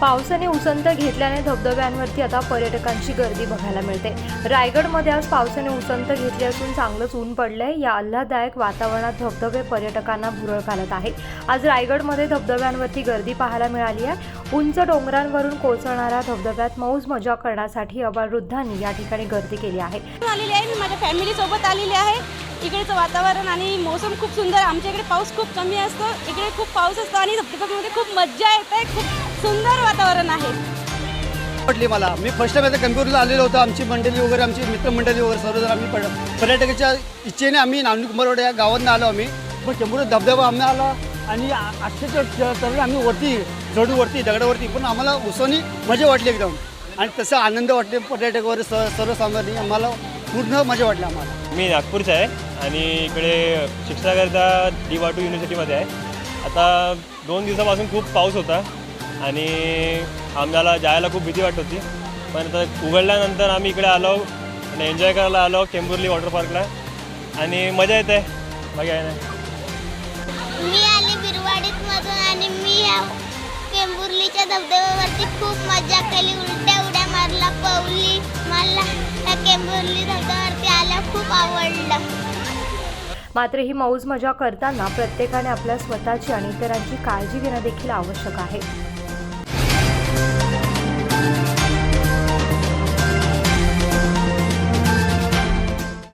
पावसाने उसंत घेतल्याने धबधब्यांवरती आता पर्यटकांची गर्दी बघायला मिळते. रायगडमध्ये आज पावसाने उसंत घेतली असून चांगलंच ऊन पडलंय. या आल्हाददायक वातावरणात धबधबे पर्यटकांना भुरळ घालत आहे. आज रायगडमध्ये धबधब्यांवरती गर्दी पाहायला मिळाली आहे. उंच डोंगरांवरून कोसळणाऱ्या धबधब्यात मौज मजा करण्यासाठी अबालवृद्धांनी या ठिकाणी गर्दी केली आहे. आलेली आहे. मी माझ्या फॅमिलीसोबत आलेली आहे. इकडेचं वातावरण आणि मौसम खूप सुंदर आमच्या इकडे पाऊस खूप कमी असतो. इकडे खूप पाऊस असतो आणि धबधब्यामध्ये खूप मज्जा येते. खूप सुंदर वातावरण आहे. वाटली मला. मी फर्स्ट टाइम आता कम्प्युटरला आलेलो होतो. आमची मंडळी वगैरे आमची मित्रमंडळी वगैरे सर्वजण आम्ही पर्य- पर्यटकाच्या इच्छेने आम्ही नावणी कुंभारवाडा या गावातून आलो आम्ही. पण चंबूर धबधबा आम्ही आला आणि अक्षरशः तर आम्ही वरती चढू वरती दगडावरती पण आम्हाला उसवणी मजा वाटली एकदम. आणि तसा आनंद वाटले पर्यटक वगैरे स सर्वसामान्य आम्हाला पूर्ण मजा वाटली आम्हाला. मी नागपूरचा आहे आणि इकडे शिक्षणाकरिता डी वाटू युनिव्हर्सिटीमध्ये आहे. आता दोन दिवसापासून खूप पाऊस होता. आणि आम्हाला जायला खूप भीती वाटत होती. पण आता उघडल्यानंतर आम्ही इकडे आलो आणि एन्जॉय करायला आलो केंबुर्ली वॉटर पार्कला आणि मजा येते. बाकी आहे नाही. मी आले बिरवाडीत मधून आणि मी या केंबुर्लीच्या धबधब्यावरती खूप मजा केली. उलट्या उड्या मारला पवली मला त्या केंबुर्ली धबधब्यावरती आल्या खूप आवडलं. मात्र ही मौज मजा करताना प्रत्येकाने आपल्या स्वतःची आणि इतरांची काळजी घेणं देखील आवश्यक आहे.